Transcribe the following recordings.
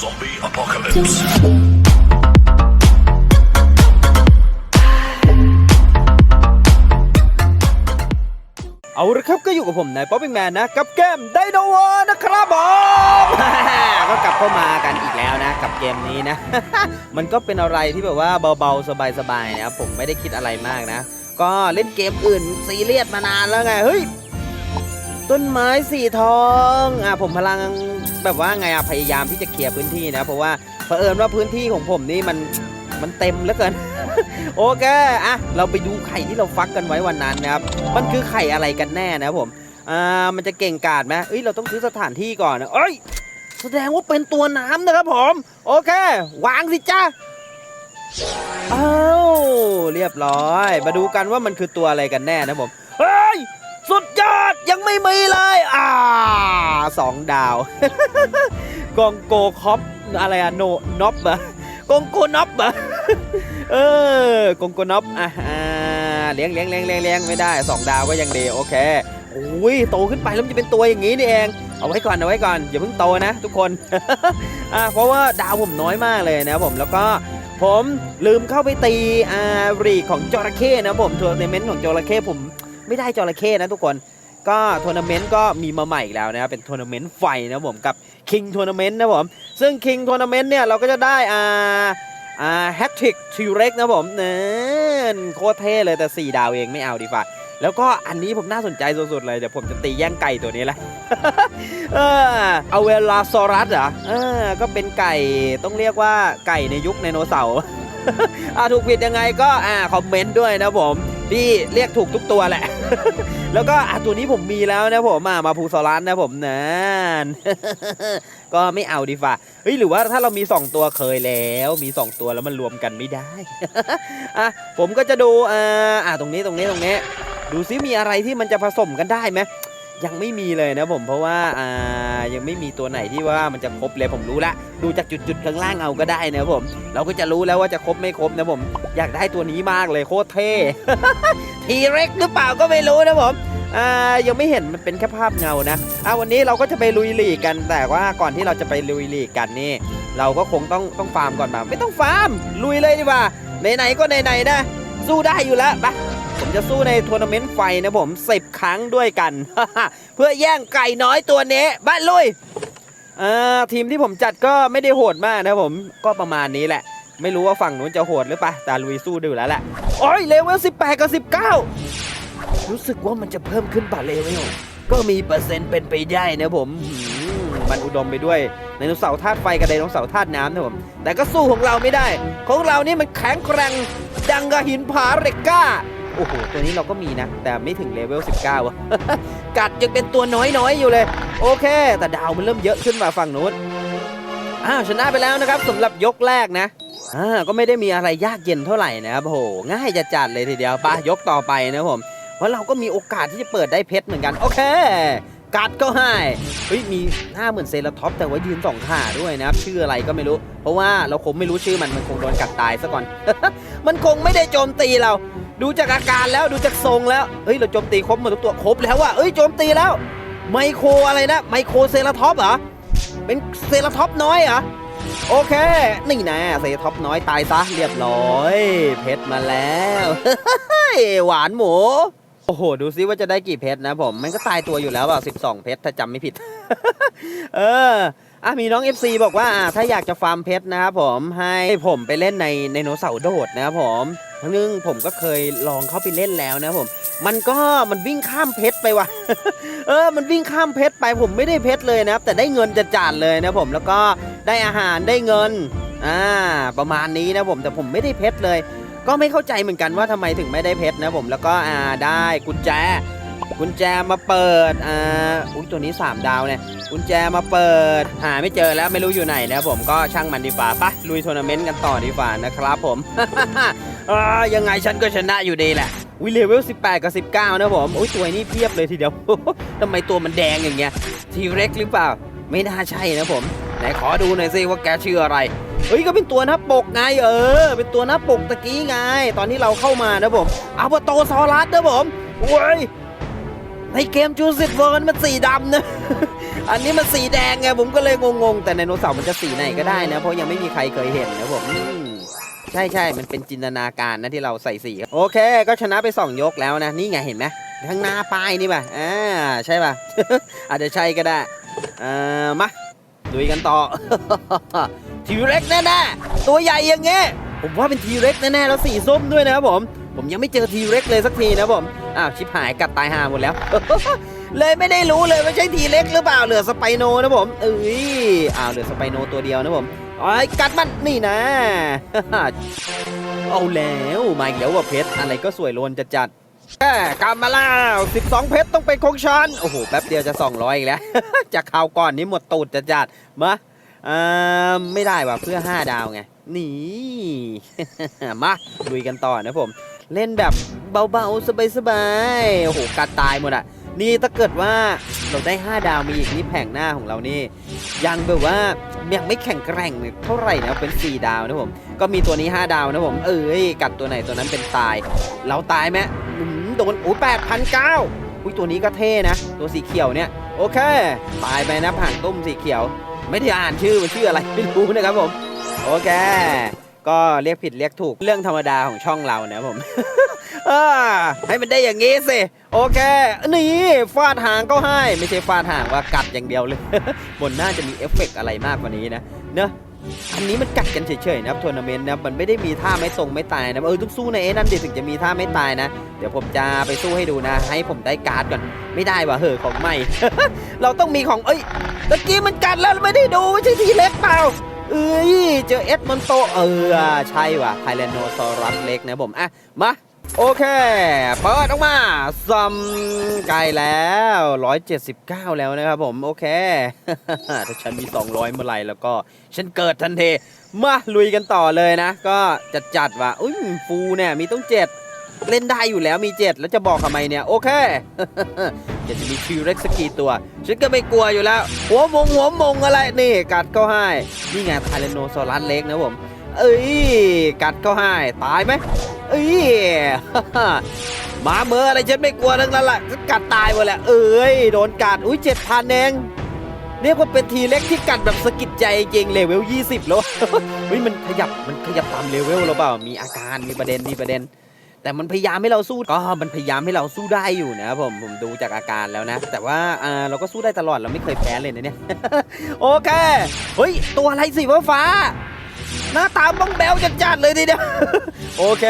Zombie apocalypse. เอาละครับก็อยู่กับผมนายป๊อปปิ้งแมนนะ กับเกมไดโนวอนะครับผมก็กลับเข้ามากันอีกแล้วนะ กับเกมนี้นะ มันก็เป็นอะไรที่แบบว่าเบาๆ สบายๆนะครับผมไม่ได้คิดอะไรมากนะ ก็เล่นเกมอื่นซีเรียสมานานแล้วไง เฮ้ย ต้นไม้สีทองอะผมพลังแบบว่าไงอะพยายามที่จะเคลียร์พื้นที่นะ เพราะว่าเผอิญว่าพื้นที่ของผมนี่มันมันเต็มเหลือเกิน โอเคอะเราไปดูไข่ที่เราฟักกันไว้วันนั้นนะครับ มันคือไข่อะไรกันแน่นะครับผมอ่ามันจะเก่งกาจไหมเอ้ยเราต้องซื้อสถานที่ก่อนนะเอ้ยแสดงว่าเป็นตัวน้ำนะครับผม โอเค วางสิจ้าอ้าวเรียบร้อย มาดูกันว่ามันคือตัวอะไรกันแน่นะผม สุดยอดยังไม่มีเลย อ่าสองดาว กองโกคอปอะไรอะโนน็อปอะกองโกน็อปอะเออกงโกนอบอะอ่าเลี้ยงเลี้ยงเลี้ยงเลี้ยงเลี้ยงไม่ได้สองดาวก็ยังดีโอเคโอ้ยโตขึ้นไปแล้วมันจะเป็นตัวอย่างนี้นี่เอง เอาไว้ก่อนเอาไว้ก่อนอย่าเพิ่งโตนะ ทุกคนอ่าเพราะว่าดาวผมน้อยมากเลยนะผมแล้วก็ผมลืมเข้าไปตีอารีของจระเข้นะผมทัวร์นาเมนต์ของจระเข้ผม ไม่ได้จระเข้นะทุกคน ก็ทัวร์นาเมนต์ก็มีมาใหม่อีกแล้วนะครับเป็นทัวร์นาเมนต์ไฟนะผมกับ King Tournament นะผมซึ่ง King Tournament เนี่ยเราก็จะได้อ่าอ่าแฮตทริกทีเร็กนะผมเน่นโคตรเท่เลยแต่ 4 ดาวเองไม่เอาดีกว่าแล้วก็อันนี้ผมน่าสนใจสุดๆเลย เดี๋ยวผมจะตีแย่งไก่ตัวนี้แหละเออเอาเวลาซอรัสเหรอเออก็เป็นไก่ต้องเรียกว่าไก่ในยุคไดโนเสาร์อ่าถูกผิดยังไงก็อ่าคอมเมนต์ด้วยนะผมพี่เรียกถูกทุกตัวแหละ แล้วก็อะตัวนี้ผมมีแล้วนะผมมามาภูซอรัสนะผมนั่นก็ไม่เอาดีฝ่าเฮ้ยหรือว่าถ้าเรามี 2 ตัวเคยแล้ว มี 2 ตัวแล้วมันรวมกันไม่ได้อะผมก็จะดูอ่าอ่าตรงนี้ตรงนี้ตรงนี้ ดูซิมีอะไรที่มันจะผสมกันได้ไหม ยังไม่มีเลยนะผมเพราะว่าอ่ายังไม่มีตัวไหนที่ว่ามันจะครบเลยผมรู้ละดูจากจุดๆข้างล่างเอาก็ได้นะผม เราก็จะรู้แล้วว่าจะครบไม่ครบนะผม อยากได้ตัวนี้มากเลยโคตรเท่ ทีเร็กหรือเปล่าก็ไม่รู้นะผมอ่ายังไม่เห็นมันเป็นแค่ภาพเงานะอ่าวันนี้เราก็จะไปลุยลีกกันแต่ว่าก่อนที่เราจะไปลุยลีกกันนี่ เราก็คงต้องต้องฟาร์มก่อนมาไม่ต้องฟาร์มลุยเลยดีกว่าไหนๆก็ไหนๆนะสู้ได้อยู่แล้วไป ผมจะสู้ในทัวร์นาเมนต์ไฟนะผมสิบครั้งด้วยกัน เพื่อแย่งไก่น้อยตัวนี้บ้านลุยอ่าทีมที่ผมจัดก็ไม่ได้โหดมากนะผมก็ประมาณนี้แหละ ไม่รู้ว่าฝั่งนู้นจะโหดหรือปล่าแต่ลุยสู้ดูแล้วแหละโอ้ยเลเวล18 กับ 19 รู้สึกว่ามันจะเพิ่มขึ้นป่ะเลเวลก็มีเปอร์เซ็นต์เป็นไปได้นะผมมมันอุดมไปด้วยไดโนเสาร์ธาตุไฟกับไดโนเสาร์ธาตุน้ำนะผม แต่ก็สู้ของเราไม่ได้ ของเรานี่มันแข็งแกร่งดังกับหินผาเรกก้า โอ้โห ตัวนี้เราก็มีนะ แต่ไม่ถึงเลเวล 19อะกัดยังเป็นตัวน้อยๆอยู่เลย โอเค แต่ดาวมันเริ่มเยอะขึ้นมาฝั่งนู้นอ้าวชนะไปแล้วนะครับสำหรับยกแรกนะอ่าก็ไม่ได้มีอะไรยากเย็นเท่าไหร่นะครับโอ้โหง่ายจะจัดเลยทีเดียวไปยกต่อไปนะผมเพราะเราก็มีโอกาสที่จะเปิดได้เพชรเหมือนกัน โอเค กัดก็ให้เฮ้ยมีหน้าเหมือนเซราท็อปแต่ว่ายืนสองขาด้วยนะครับชื่ออะไรก็ไม่รู้ เพราะว่าเราคงไม่รู้ชื่อมันมันคงโดนกัดตายซะก่อน มันคงไม่ได้โจมตีเรา ดูจากอาการแล้วดูจากทรงแล้วเฮ้ยเราโจมตีครบหมดทุกตัวครบแล้วว่ะเอ้ยโจมตีแล้ว ไมโครอะไรนะ ไมโครเซราท็อปเหรอเป็นเซราท็อปน้อยเหรอโอเค นี่นะเซท็อปน้อยตายซะเรียบร้อย เพชรมาแล้วหวานหมูโอ้โห ดูซิว่าจะได้กี่เพชรนะผม มันก็ตายตัวอยู่แล้วอะ12เพชร ถ้าจำไม่ผิด เอออะมีน้อง FC บอกว่าถ้าอยากจะฟาร์มเพชรนะครับผมให้ผมไปเล่นในในโนเสาร์โดดนะครับผม ครั้งนึงผมก็เคยลองเข้าไปเล่นแล้วนะผม มันก็มันวิ่งข้ามเพชรไปว่ะ เออ มันวิ่งข้ามเพชรไปผมไม่ได้เพชรเลยนะครับ แต่ได้เงินจะจานเลยนะผมแล้วก็ได้อาหารได้เงิน อ่า ประมาณนี้นะผมแต่ผมไม่ได้เพชรเลย ก็ไม่เข้าใจเหมือนกันว่าทำไมถึงไม่ได้เพชรนะผมแล้วก็อ่าได้กุญแจ กุญแจมาเปิด อ่า อุ้ยตัวนี้ 3 ดาวเนี่ย กุญแจมาเปิด หาไม่เจอแล้วไม่รู้อยู่ไหนนะผมก็ช่างมันดีกว่าปะลุยทัวร์นาเมนต์กันต่อดีกว่านะครับผมอ่ายังไงฉันก็ชนะอยู่ดีแหละวิเลเวล 18 กับ 19 นะผม อุ้ยตัวนี้เพียบเลยทีเดียวทำไมตัวมันแดงอย่างเงี้ย ทีเร็กหรือเปล่า ไม่น่าใช่นะผม ไหนขอดูหน่อยสิว่าแกชื่ออะไรเฮ้ยก็เป็นตัวหน้าปกไงเออ เป็นตัวหน้าปกตะกี้ไง ตอนที่เราเข้ามานะผมอัลโตซอรัสนะผมโว้ย ในเกมจูสิตเวิร์นมันสีดำนะ อันนี้มันสีแดงไงผมก็เลยงงๆ แต่ไดโนเสาร์มันจะสีไหนก็ได้นะ เพราะยังไม่มีใครเคยเห็นนะผมใช่ใช่มันเป็นจินตนาการนะที่เราใส่สีโอเค ก็ชนะไปสองยกแล้วนะ นี่ไงเห็นไหมข้างหน้าป้ายนี่ป่ะอ่าใช่ป่ะ อาจจะใช่ก็ได้อ่ามาดูกันต่อทีเร็กแน่ๆตัวใหญ่อย่างเงี้ยผมว่าเป็นทีเร็กแน่ๆแล้วสีส้มด้วยนะครับผม ผมยังไม่เจอทีเร็กเลยสักทีนะผม อ้าวชิบหายกัดตายห่าหมดแล้ว เลยไม่ได้รู้เลยว่าใช่ทีเล็กหรือเปล่าเหลือสไปโนนะผม เอ้ยอ้าวเหลือสไปโนตัวเดียวนะผมไอ้ยกัดมันนี่นะ เอาแล้วมาอีกแล้วว่าเพชรอะไรก็สวยโลนจะจัดแหมกลับมาแล้ว 12 เพชรต้องเป็นของฉัน โอ้โห แป๊บเดียวจะ 200 อีกแล้ว จากข่าวก่อนนี้หมดตูดจะจัดมาอ่าไม่ได้ว่ะเพื่อ 5 ดาวไง นี่ มาลุยกันต่อนะผม เล่นแบบเบาๆ สบายๆ โอ้โหกัดตายหมดอะ นี่ถ้าเกิดว่าเราได้ 5 ดาวมีอีกนี่แผงหน้าของเรานี่ ยังแบบว่ายังไม่แข็งแกร่งเท่าไหร่นะเป็น 4 ดาวนะผม ก็มีตัวนี้ 5 ดาวนะผม เอ้ย กัดตัวไหนตัวนั้นเป็นตาย เราตายไหมอืมโดนโอ้แปดพันเก้าอุ้ยตัวนี้ก็เท่นะ ตัวสีเขียวเนี่ย โอเค ตายไปนะผ่านตุ้มสีเขียว ไม่ได้อ่านชื่อมันชื่ออะไรไม่รู้นะครับผม โอเค ก็เรียกผิดเรียกถูกเรื่องธรรมดาของช่องเรานะผมให้มันได้อย่างงี้สิ โอเค นี่ฟาดหางก็ให้ ไม่ใช่ฟาดหางว่ากัดอย่างเดียวเลย บนหน้าจะมีเอฟเฟกต์อะไรมากกว่านี้นะ เนอะอันนี้มันกัดกันเฉยๆนะครับทัวร์นาเมนต์นะมันไม่ได้มีท่าไม่ตรงไม่ตายนะเออต้องสู้ในเอนั่นดิถึงจะมีท่าไม่ตายนะ เดี๋ยวผมจะไปสู้ให้ดูนะ ให้ผมได้การ์ดก่อนไม่ได้ว่ะเหอของใหม่ เราต้องมีของเอ้ยตะกี้มันกัดแล้วไม่ได้ดูไม่ใช่ทีเล็กเปล่า เอ้ย เจอเอ็ดมันโต เออ ใช่ว่ะไทแรนโนซอรัสเล็กนะผม อะ มา โอเค เปิดออกมาซัมไกลแล้ว 179 แล้วนะครับผม โอเค ถ้าฉันมี 200 เมื่อไหร่แล้วก็ ฉันเกิดทันทีมาลุยกันต่อเลยนะ ก็จัดจัดว่ะอุ้ยฟูเนี่ยมีต้อง7เล่นได้อยู่แล้วมี7แล้วจะบอกทำไมเนี่ย โอเค อยากจะมีคิวเร็กสกกี่ตัว ฉันก็ไม่กลัวอยู่แล้ว หัวมงหัวมงอะไรนี่ กัดก็ให้ นี่ไงไทเลโนซอรัสเล็กนะผม เอ้ย กัดก็ให้ ตายไหมเอ้ยมาเมื่ออะไรฉันไม่กลัวทั้งนั้นแหละฉันกัดตายหมดแหละเอ้ยโดนกัดอุ้ยเจ็ดพันเองเรียกว่าเป็นทีเล็กที่กัดแบบสะกิดใจจริงเลเวล 20 แล้วเฮ้ยมันขยับมันขยับตามเลเวลแล้วเปล่ามีอาการมีประเด็นมีประเด็น แต่มันพยายามให้เราสู้ก็มันพยายามให้เราสู้ได้อยู่นะครับผมผมดูจากอาการแล้วนะ แต่ว่าอ่าเราก็สู้ได้ตลอดเราไม่เคยแพ้เลยนะเนี่ยโอเคเฮ้ยตัวอะไรสีฟ้าหน้าตาบ้องแบวจัดๆเลยทีเดียวโอเค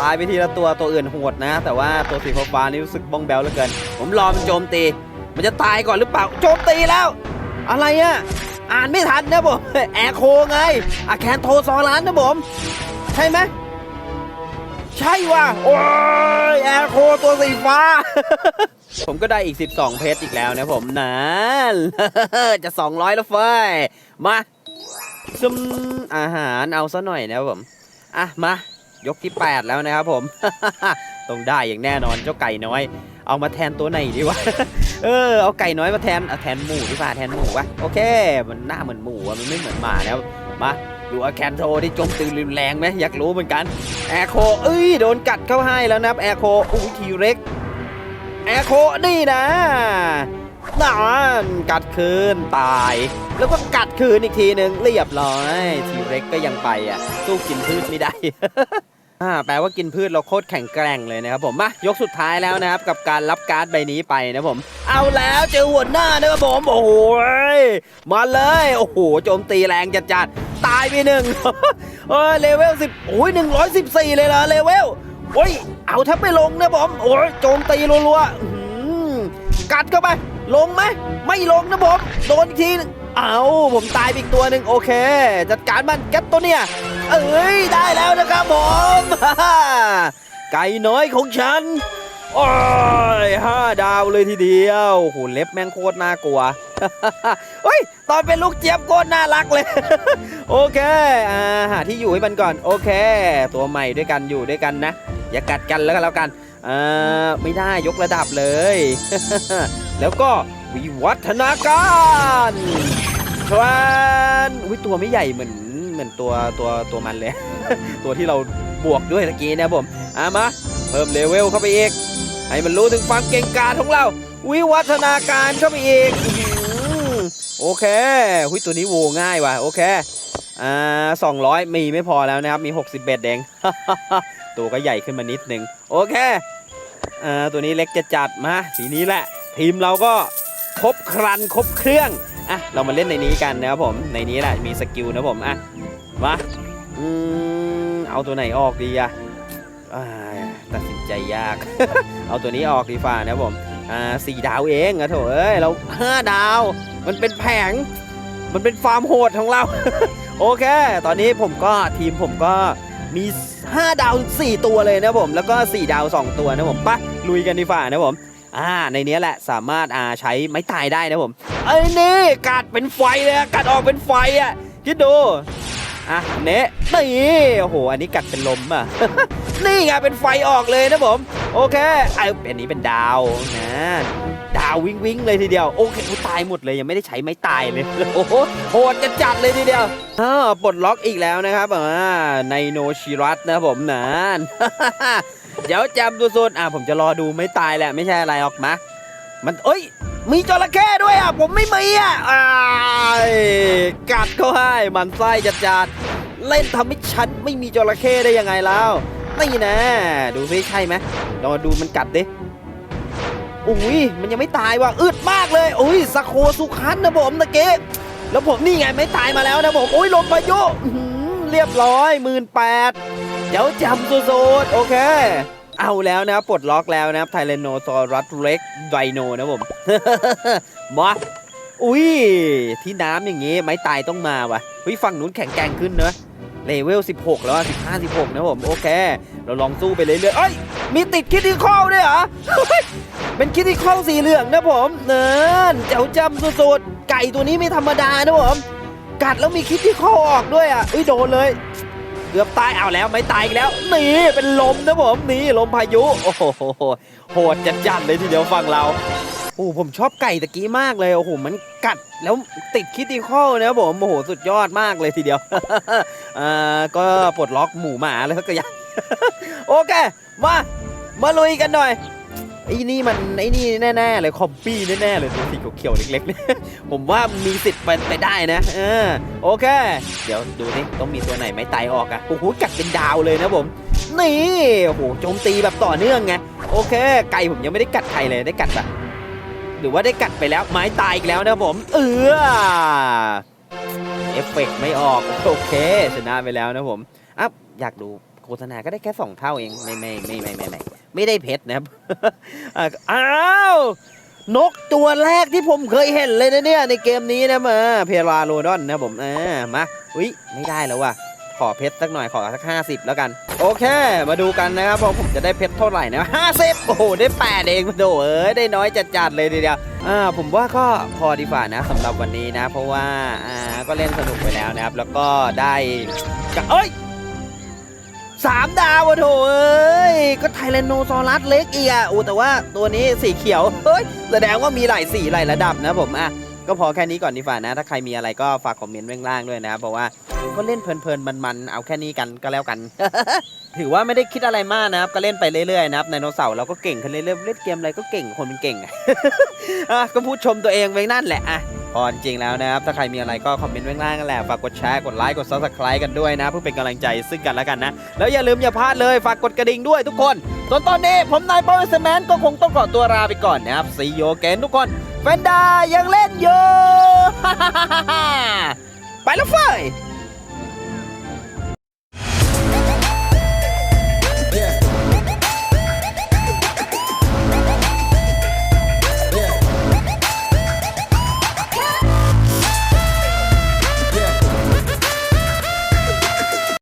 ตายไปทีละตัวตัวอื่นโหดนะ แต่ว่าตัวสีฟ้านี่รู้สึกบ้องแบวเหลือเกิน ผมรอมันโจมตี มันจะตายก่อนหรือเปล่าโจมตีแล้ว อะไรอะอ่านไม่ทันนะผมแอร์โคไงอะแคนโทซอรัสนะผม ใช่ไหม ใช่ว่ะ โอ้ยแอร์โคตัวสีฟ้า ผมก็ได้อีก 12 เพชรอีกแล้วนะผมนั่นจะ 200 แล้วเฟ้ย มาซึมอาหารเอาซะหน่อยนะครับผม อะ มายกที่ 8 แล้วนะครับผม ต้องได้อย่างแน่นอนเจ้าไก่น้อย เอามาแทนตัวไหนดีวะ เออ เอาไก่น้อยมาแทนเอาแทนหมูดีกว่าแทนหมูวะโอเค มันหน้าเหมือนหมูอะมันไม่เหมือนหมาแล้วมาดูอาแคนโทที่โจมตีรุนแรงไหมอยากรู้เหมือนกันแอโคเอ้ยโดนกัดเข้าให้แล้วนะครับแอโคอุ้ยทีเร็กแอโคนี่นะนานกัดคืนตาย แล้วก็กัดคืนอีกทีหนึ่งเรียบร้อยทีเร็กก็ยังไปอะสู้กินพืชไม่ได้อ่าแปลว่ากินพืชเราโคตรแข็งแกร่งเลยนะครับผมมายกสุดท้ายแล้วนะครับ กับการรับการ์ดใบนี้ไปนะผม เอาแล้วเจอหัวหน้านะครับผมโอ้โหมาเลย โอ้โหโจมตีแรงจัดจัดๆ ตายไปหนึ่งเออเลเวลสิบโอ้ยหนึ่งร้อยสิบสี่เลยเหรอเลเวลโอ้ยเอาแทบไม่ลงนะผมโอ้ยโจมตีรัวๆกัดเข้าไป ลงไหมไม่ลงนะผมโดนอีกทีนึงเอาผมตายอีกตัวหนึ่งโอเค จัดการมันแกตตัวเนี่ยเอ้ยได้แล้วนะครับผมไก่น้อยของฉันโอ้ยห้าดาวเลยทีเดียวโอ้โหเล็บแม่งโคตรน่ากลัว เฮ้ย ตอนเป็นลูกเจี๊ยบโคตรน่ารักเลย โอเค อ่า หาที่อยู่ให้มันก่อน โอเค ตัวใหม่ด้วยกันอยู่ด้วยกันนะ อย่ากัดกันแล้วกันแล้วกัน อ่า ไม่ได้ยกระดับเลย แล้วก็วิวัฒนาการชวนอุ้ยตัวไม่ใหญ่เหมือนเหมือนตัวตัวตัวมันเลย ตัวที่เราบวกด้วยตะกี้นะบผมอ่ามาเพิ่มเลเวลเข้าไปอีก ให้มันรู้ถึงความเก่งกาจของเรา วิวัฒนาการเข้าไปอีกอื้อหือ โอเคหุ้ยตัวนี้โวง่ายว่ะโอเคอ่าสองร้อยมีไม่พอแล้วนะครับมี60เบ็ดเองตัวก็ใหญ่ขึ้นมานิดนึงโอเคอ่าตัวนี้เล็กจะจัดมาทีนี้แหละ ทีมเราก็ครบครันครบเครื่องอะเรามาเล่นในนี้กันนะครับผมในนี้แหละมีสกิลนะผมอะมาอืมเอาตัวไหนออกดีอะอ่าตัดสินใจยาก เอาตัวนี้ออกดีฝ่านะครับผม อ่าสี่ดาวเองอะโถเอ้ยเราห้าดาว มันเป็นแผง มันเป็นฟาร์มโหดของเรา โอเค ตอนนี้ผมก็ทีมผมก็มี 5 ดาว 4 ตัวเลยนะผม แล้วก็ 4 ดาว 2 ตัวนะผมปะลุยกันดีฝ่านะผมอ่าในนี้แหละสามารถอ่าใช้ไม้ตายได้นะผมไอ้นี่กัดเป็นไฟเลยกัดออกเป็นไฟอะคิดดูอะเนะนี่โอ้โหอันนี้กัดเป็นลมอะ นี่ไงเป็นไฟออกเลยนะผม โอเคไอ้อันนี้เป็นดาวนะดาววิ่งวิ่งเลยทีเดียว โอเคตายหมดเลยยังไม่ได้ใช้ไม้ตายเลยโอ้โหโหดจะจัดเลยทีเดียวอ่าปลดล็อกอีกแล้วนะครับอ่าในโนชิรัตนะผมนานเดี๋ยวจำสุดๆอะผมจะรอดูไม่ตายแหละไม่ใช่อะไรออกมามันเอ้ยมีจระเข้ด้วยอะ ผมไม่มีอะอ้ากัดเขาให้มันไส้จัดจัดๆเล่นทำให้ฉันไม่มีจระเข้ได้ยังไงแล้ว นี่นะดูซิใช่ไหมลองดูมันกัดดิอุ้ยมันยังไม่ตายว่ะอึดมากเลยอุ้ยสโคสุคันนะผมตะเกีแล้วผมนี่ไงไม่ตายมาแล้วนะผมโอ้ยลมพายุเรียบร้อยหมื่นแปดเดี๋ยวจำสุดโอเคเอาแล้วนะปลดล็อกแล้วนะไทเลโนซอรัสเร็กไดโนนะผมมาอุ้ยที่น้ำอย่างงี้ไม้ตายต้องมาว่ะเฮ้ยฝั่งนู้นแข็งแกร่งขึ้นเนอะ เลเวล 16 แล้วอะ15 16นะผมโอเค เราลองสู้ไปเรื่อยๆเอ้ยมีติดคิดที่ข้อด้วยเหรอเป็นคิดที่ข้อสีเหลืองนะผมเนินเจ้าจำสุดๆไก่ตัวนี้ไม่ธรรมดานะผมกัดแล้วมีคิดที่ข้อออกด้วยอะเอ้ยโดนเลยเกือบตายเอาแล้วไม่ตายอีกแล้วนี่เป็นลมนะผมนี่ลมพายุโอ้โหโหดจัดจัดๆเลยทีเดียวฟังเรา โอ้ผมชอบไก่ตะกี้มากเลยโอ้โหมันกัดแล้วติดคิดติคอนะครับผมโอ้โหสุดยอดมากเลยทีเดียวอ่าก็ปลดล็อกหมูหมาอะไรสักอย่างโอเคมามาลุยกันหน่อยไอ้นี่มันไอ้นี่แน่ๆเลยคอมปี้แน่ๆเลยตัวสีเขียวๆเล็กๆเนี่ยผมว่ามีสิทธิ์เป็นไปได้นะเออโอเค เดี๋ยวดูนี่ต้องมีตัวไหนไม่ตายออกอะโอ้โหกัดเป็นดาวเลยนะผมนี่โอ้โหโจมตีแบบต่อเนื่องไงโอเค ไก่ผมยังไม่ได้กัดใครเลยได้กัดแบบ หรือว่าได้กัดไปแล้วไม้ตายอีกแล้วนะผมเออเอฟเฟกต์ไม่ออกโอเคชนะไปแล้วนะผมอะอยากดูโฆษณาก็ได้แค่สองเท่าเองไม่ไม่ไม่ไม่ไม่ไม่ไม่ได้เพชรนะครับอ้าวนกตัวแรกที่ผมเคยเห็นเลยนะเนี่ยในเกมนี้นะมาเพราโรดอนนะผมอ่ามาอุ้ยไม่ได้แล้วว่ะ ขอเพชรสักหน่อยขอสักห้าสิบแล้วกัน โอเค มาดูกันนะครับว่าผมจะได้เพชรเท่าไหร่นะห้าสิบโอ้โหได้แปดเองโดเอ้ยได้น้อยจัดๆเลยทีเดียวอ่าผมว่าก็พอดีกว่านะสำหรับวันนี้นะ เพราะว่าอ่าก็เล่นสนุกไปแล้วนะครับ แล้วก็ได้กเอ้ยสามดาวอะโถเอ้ย ก็ไทแรนโนซอรัสเล็กอีกอะโอ้แต่ว่าตัวนี้สีเขียว เฮ้ย แสดงว่ามีหลายสีหลายระดับนะผมอะก็พอแค่นี้ก่อนดีกว่านะ ถ้าใครมีอะไรก็ฝากคอมเมนต์ข้างล่างด้วยนะครับเพราะว่า ก็เล่นเพลินๆมันๆเอาแค่นี้กันก็แล้วกัน ถือว่าไม่ได้คิดอะไรมากนะครับ ก็เล่นไปเรื่อยๆนะครับไดโนเสาร์เราก็เก่งขึ้นเรื่อยๆเล่นเกมอะไรก็เก่งคนเป็นเก่งอะก็พูดชมตัวเองไว้นั่นแหละอะพอจริงแล้วนะครับ ถ้าใครมีอะไรก็คอมเมนต์ไว้ข้างล่างกันแหละ ฝากกดแชร์ กดไลค์ กด subscribe กันด้วยนะ เพื่อเป็นกำลังใจซึ่งกันและกันนะ แล้วอย่าลืมอย่าพลาดเลย ฝากกดกระดิ่งด้วยทุกคนส่วนตอนนี้ผมนายป้อมเซแมนก็คงต้องขอตัวลาไปก่อนนะครับซีโยเกนทุกคนแฟนดายังเล่นอยู่ไปแล้วเฟ้ย